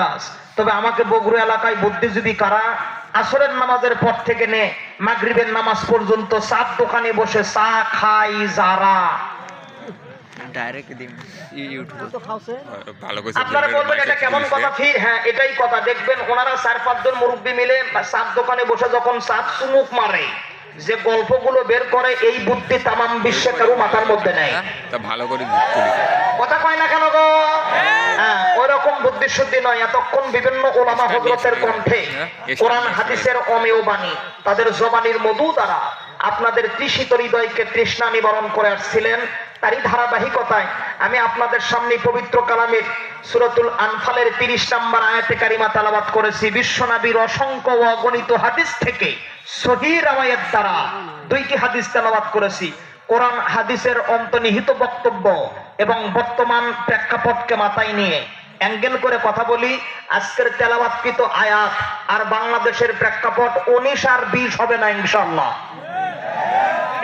কাজ। তবে আমাকে বগুড়া এলাকায় বুদ্ধিজীবী কারা? আসরের নামাজের পর থেকে নে মাগরিবের নামাজ পর্যন্ত চার দোকানে বসে চা খাই যারা। ডাইরেক্ট দিন ইউটিউব ভালো করে আপনারা বলবেন এটা কেমন কথা? ফির হ্যাঁ এটাই কথা। দেখবেন ওনারা চার পাঁচজন মুরব্বী মিলে চার দোকানে বসে যখন চার চুমুক মারে। যে গল্পগুলো বের করে এই বুদ্ধি তামাম বিশ্বে কারও মাথার মধ্যে নেই। ভালো করে কথা কয় না কেন গো? হ্যাঁ। ওই রকম বুদ্ধি শুদ্ধি নয়। এতক্ষণ বিভিন্ন ওলামা হজরতের কণ্ঠে কোরআন হাদিসের অমেয় বাণী তাদের জবানির মধু তারা আপনাদের তৃষিত হৃদয়কে তৃষ্ণা নিবারণ করে আসছিলেন। তারই ধারাবাহিকতায় আমি আপনাদের সামনে পবিত্র কালামের সুরতুল আনফালের তিরিশ নম্বর আয়াতে কারিমা তালাবাত করেছি। বিশ্বনবীর অসংখ্য ও অগণিত হাদিস থেকে সহি রামায়ের দ্বারা দুইটি হাদিস তালাবাত করেছি। কোরআন হাদিসের অন্তর্নিহিত বক্তব্য এবং বর্তমান প্রেক্ষাপটকে মাথায় নিয়ে অ্যাঙ্গেল করে কথা বলি। আজকের তেলাবাতকৃত আয়াত আর বাংলাদেশের প্রেক্ষাপট উনিশ আর বিশ হবে না ইনশাল্লাহ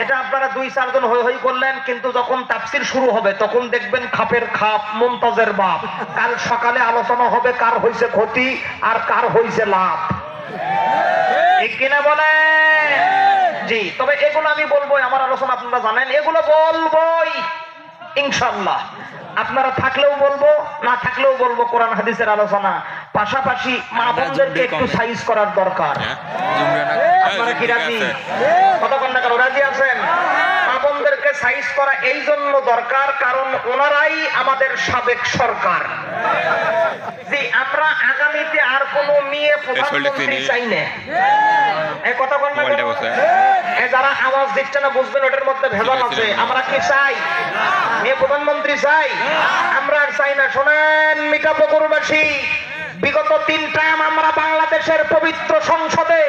এটা আপনারা দুই চারজন হই হই করলেন, কিন্তু যখন তাফসির শুরু হবে, তখন দেখবেন খাপের খাপ, মুমতাজের বাপ। কাল সকালে আলোচনা হবে, কার হইছে ক্ষতি, আর কার হইছে লাভ। জি, তবে এগুলো আমি বলবোই, আমার আলোচনা আপনারা জানেন। এগুলো বলবোই ইনশাল্লাহ আপনারা থাকলেও বলব, না থাকলেও বলব, কোরআন হাদিসের আলোচনা। পাশাপাশি মা বোনদেরকে একটু সাইজ করার দরকার। হ্যাঁ আপনারা কি রাজি? কতক্ষণ না কারও রাজি আছেন? মা বোনদেরকে সাইজ করা এই জন্য দরকার কারণ ওনারাই আমাদের সাবেক সরকার। জি আমরা আগামীতে আর কোন মেয়ে প্রধানমন্ত্রী চাই না। এই না যারা আওয়াজ দিচ্ছে না বুঝবেন ওটার মধ্যে ভেজাল আছে আমরা কি চাই? মেয়ে প্রধানমন্ত্রী চাই? আমরা আর চাই না। শোনেন মিঠা পুকুরবাসী বিগত তিন টাইম আমরা বাংলাদেশের পবিত্র সংসদে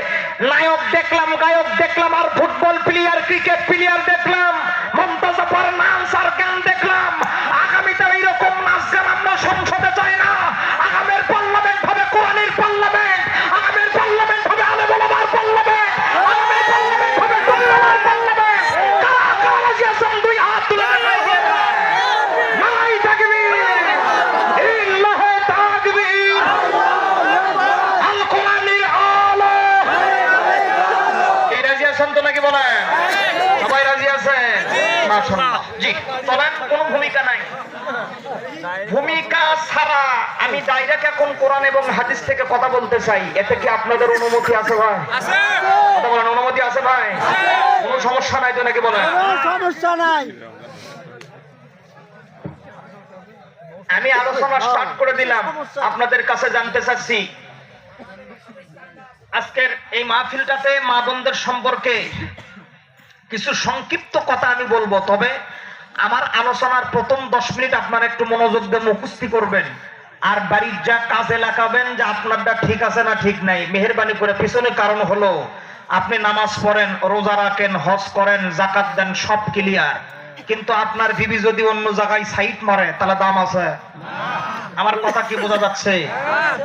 নায়ক দেখলাম, গায়ক দেখলাম আর ফুটবল প্লেয়ার ক্রিকেট প্লেয়ার দেখলাম। মমতাজ নাম সার গান রাজি আছেন? জি চলেন কোনো ভূমিকা নাই। ভূমিকা ছাড়া আমি ডাইরেক্ট এখন কোরআন এবং হাদিস থেকে কথা বলতে চাই। এতে কি আপনাদের অনুমতি আছে ভাই? কথা বলেন অনুমতি আছে ভাই? কোনো সমস্যা নাই তো নাকি বলেন? সমস্যা নাই। আমি আলোচনা স্টার্ট করে দিলাম। আপনাদের কাছে জানতে চাচ্ছি। আজকের এই মাহফিলটাতে মা বোনদের সম্পর্কে কিছু সংক্ষিপ্ত কথা আমি বলব তবে আমার আলোচনার প্রথম দশ মিনিট আপনারা একটু মনোযোগ দিয়ে মুখস্থি করবেন। আর বাড়ির যা কাজে লাগাবেন যে আপনারটা ঠিক আছে না ঠিক নাই মেহরবানি করে পিছনে কারণ হলো আপনি নামাজ পড়েন রোজা রাখেন হজ করেন জাকাত দেন সব ক্লিয়ার কিন্তু আপনার বিবি যদি অন্য জায়গায় সাইট মারে তাহলে দাম আছে। আমার কথা কি বোঝা যাচ্ছে?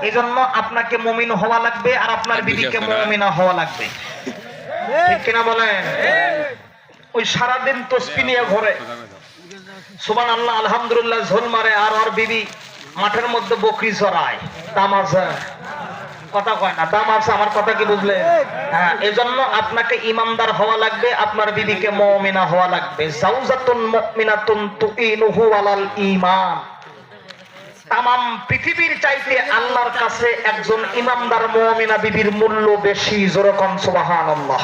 এই জন্য আপনাকে মমিন হওয়া লাগবে আর আপনার বিবিকে মমিনা হওয়া লাগবে। ঠিক কিনা বলেন? ওই সারাদিন তসপি নিয়ে ঘরে। সুবান আল্লাহ আলহামদুলিল্লাহ, ঝোল মারে, আর ওর বিবি মাঠের মধ্যে বকরি চড়ায়। দাম আছে। কথা কয় না, দাম আছে, আমার কথা কি বুঝলে? হ্যাঁ এজন্য আপনাকে ইমামদার হওয়া লাগবে, আপনার বিবিকে মমিনা হওয়া লাগবে। জাউজাতুন মুমিনাতুন তুইনুহু আলাল তামাম পৃথিবীর চাইতে আল্লাহর কাছে একজন ইমামদার মুমিনা বিবির মূল্য বেশি জোরকম সুবহানাল্লাহ।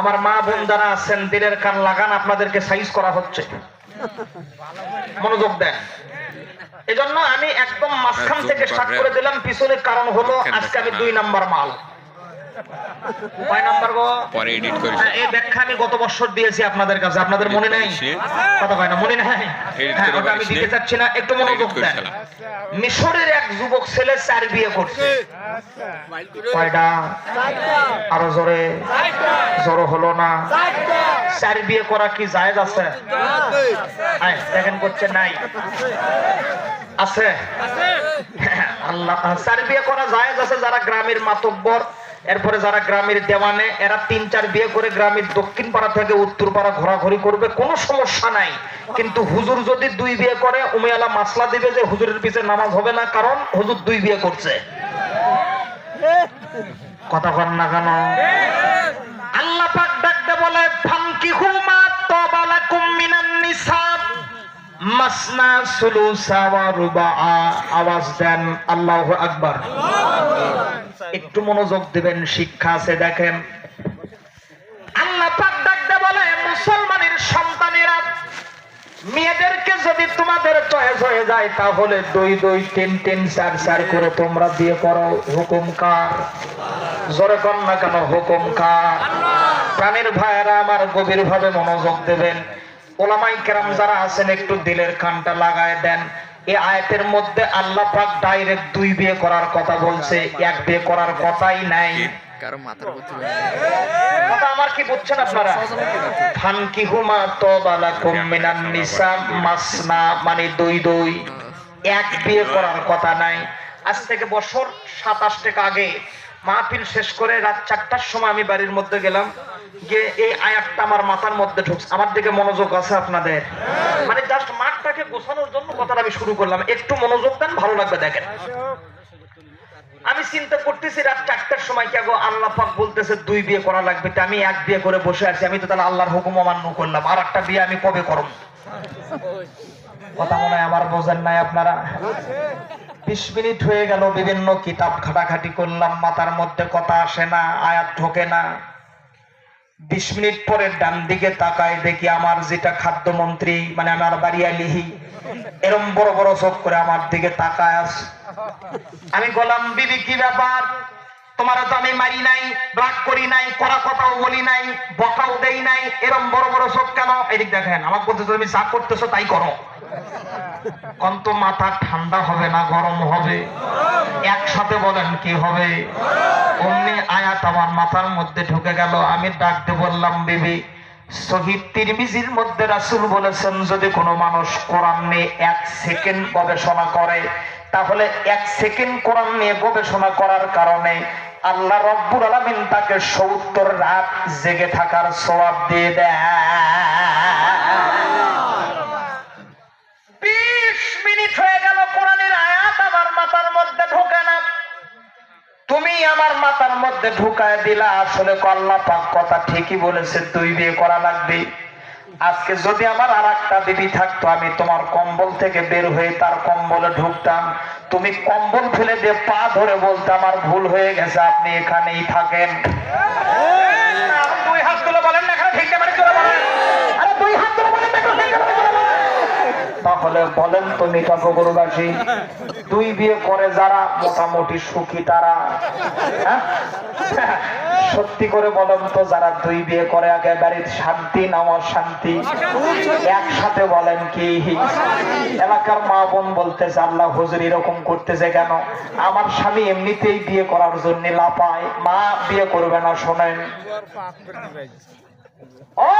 আমার মা বোন যারা আছেন দিলের কান লাগান আপনাদেরকে সাইজ করা হচ্ছে। মনোযোগ দেন। এজন্য আমি একদম মাঝখান থেকে স্টার্ট করে দিলাম পিছনের কারণ হলো আজকে আমি দুই নাম্বার মাল। কয় নাম্বার গো। পরে এডিট করিস হ্যাঁ, এই ব্যাখ্যা আমি গত বছর দিয়েছি আপনাদের কাছে। আপনাদের মনে নেই? কথা কয় না মনে নাই? হ্যাঁ করে ওটা আমি দিতে চাচ্ছি না একটু মনোযোগ দেন। মিশরের এক যুবক ছেলে চার বিয়ে করছে। কয়টা? আরও জোরে। জোরে হলো না। চার বিয়ে করা কি জায়েজ আছে? দেখেন করছে নাই। আছে? আল্লাহ চার বিয়ে করা জায়েজ আছে যারা গ্রামের মাতব্বর এরপরে যারা গ্রামের দেওয়ানে, এরা তিন, চার বিয়ে করে গ্রামের দক্ষিণ পাড়া থেকে উত্তর পাড়া ঘোরাঘুরি করবে, কোনো সমস্যা নাই। কিন্তু হুজুর যদি দুই বিয়ে করে উমিয়ালা মাসলা দিবে যে হুজুরের পিছে নামাজ হবে না, কারণ হুজুর দুই বিয়ে করছে। কথা কন না কেন? আল্লাহ পাক ডাকতে বলে ফানকিহু মা তাবালাকুম মিনান নিসা। মাসনা সুলুসা ওয়া আওয়াজ দেন, আল্লাহু আকবার। একটু মনোযোগ দিবেন, শিক্ষা আছে, দেখেন। আল্লাহ বলে, মুসলমানের সন্তানেরা, মেয়েদেরকে যদি তোমাদের চয়েস হয়ে যায়, তাহলে দুই দুই, তিন তিন, চার চার করে তোমরা বিয়ে করো। হুকুম কার? জোরে কর না কেন, হুকুম কার? প্রাণের ভাইয়েরা আমার গভীর ভাবে মনোযোগ দেবেন। ওলামাই কেরাম যারা আছেন, একটু দিলের কানটা লাগায় দেন। এই আয়াতের মধ্যে আল্লাহ পাক ডাইরেক্ট দুই বিয়ে করার কথা বলছে, এক বিয়ে করার কথাই নাই। কি মানে দুই এক বিয়ে করার কথা নাই। আজ থেকে বছর সাতাশ আগে মাহফিল শেষ করে রাত চারটার সময় আমি বাড়ির মধ্যে গেলাম। মানে আমি চিন্তা করতেছি রাত চারটার সময় কি আগো আল্লাহ পাক বলতেছে, দুই বিয়ে করা লাগবে। আমি এক বিয়ে করে বসে আছি। আমি তো তাহলে আল্লাহর হুকুম অমান্য করলাম। আর একটা বিয়ে আমি কবে করব? কথা মনে আমার বোঝেন নাই আপনারা? বিশ মিনিট হয়ে গেল, বিভিন্ন কিতাব খাটাখাটি করলাম। মাথার মধ্যে কথা আসে না, আয়াত ঢোকে না। বিশ মিনিট পরে ডান দিকে তাকায় দেখি আমার যেটা খাদ্যমন্ত্রী মানে আমার বাড়ি লিহি এরম বড় বড় চোখ করে আমার দিকে তাকায় আস। আমি গোলাম বিবি, কি ব্যাপার? তোমার তো আমি মারি নাই রাগ করি নাই করা কথাও বলি নাই, বকাও দেই নাই, এরম বড় বড় চোখ কেন? এদিক দেখেন আমার বলতে তুমি যা করতেছো তাই করো। কন্ত মাথা ঠান্ডা হবে না, গরম হবে। একসাথে বলেন কি হবে? অমনি আয়াত আমার মাথার মধ্যে ঢুকে গেল। আমি ডাকতে বললাম, বিবি, শহীদ তিরমিজির মধ্যে রাসূল বলেছেন, যদি কোনো মানুষ কোরআন নিয়ে এক সেকেন্ড গবেষণা করে, তাহলে এক সেকেন্ড কোরআন নিয়ে গবেষণা করার কারণে আল্লাহ রব্বুল আলামিন তাকে সত্তর রাত জেগে থাকার সওয়াব দিয়ে দেয় বিশ মিনিট হয়ে গেল কোরআনের আয়াত আমার মাথার মধ্যে ঢোকে না তুমি আমার মাথার মধ্যে ঢুকায় দিলা, আসলে কল্লা পাক কথা ঠিকই বলেছে তুই বিয়ে করা লাগবে। আজকে যদি আমার আর একটা দিদি থাকতো, আমি তোমার কম্বল থেকে বের হয়ে তার কম্বলে ঢুকতাম। তুমি কম্বল ফেলে দিয়ে পা ধরে বলতে আমার ভুল হয়ে গেছে, আপনি এখানেই থাকেন দুই হাত তুলে বলেন না এখানে ঠিক মানে চলে বলেন আরে দুই হাত তুলে বলেন না এখানে ঠিক মানে চলে বলেন। তাহলে বলেন তো মিঠা পুকুরবাসী দুই বিয়ে করে যারা মোটামুটি সুখী তারা। হ্যাঁ? সত্যি করে বলেন তো, যারা দুই বিয়ে করে আগে বাড়ির শান্তি নামার শান্তি, একসাথে বলেন কি? এলাকার মা বোন বলতেছে, আল্লাহ হুজুর এরকম করতেছে কেন? আমার স্বামী এমনিতেই বিয়ে করার জন্য লাপায় মা বিয়ে করবে না, শোনেন। ও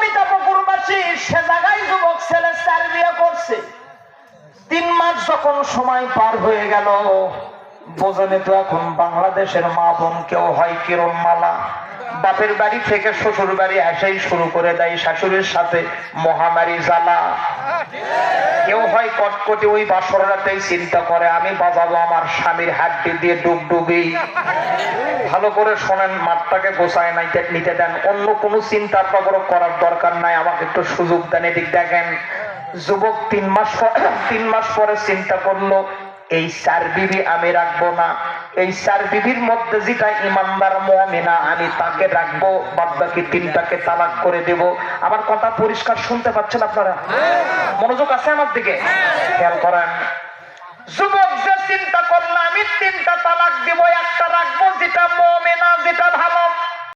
মিতা পুকুরবাসী সে জায়গায় যুবক ছেলে চার বিয়ে করছে। তিন মাস যখন সময় পার হয়ে গেল, বোঝনে তো এখন বাংলাদেশের মা বোন কেউ হয় কিরণ মালা বাপের বাড়ি থেকে শ্বশুর বাড়ি এসেই শুরু করে দেয় শাশুড়ির সাথে মহামারী জ্বালা। কেউ হয় কটকটি ওই বাসর রাতেই চিন্তা করে, আমি বাজাবো আমার স্বামীর হাড্ডি দিয়ে ডুবডুবি ভালো করে শোনেন, মাঠটাকে গোছায় নাই নিতে দেন। অন্য কোনো চিন্তা আপনার করার দরকার নাই, আমাকে একটু সুযোগ দেন, এদিক দেখেন। যুবক তিন মাস তিন মাস পরে চিন্তা করল, এই চার বিবি আমি রাখব না। এই চার বিবির মধ্যে যেটা ইমানদার মমিনা, আমি তাকে রাখব বাদ বাকি তিনটাকে তালাক করে দেব। আমার কথা পরিষ্কার শুনতে পাচ্ছেন আপনারা? মনোযোগ আছে আমার দিকে? খেয়াল করেন। যুবক যে চিন্তা করল, আমি তিনটা তালাক দিব, একটা রাখব যেটা মমেনা, যেটা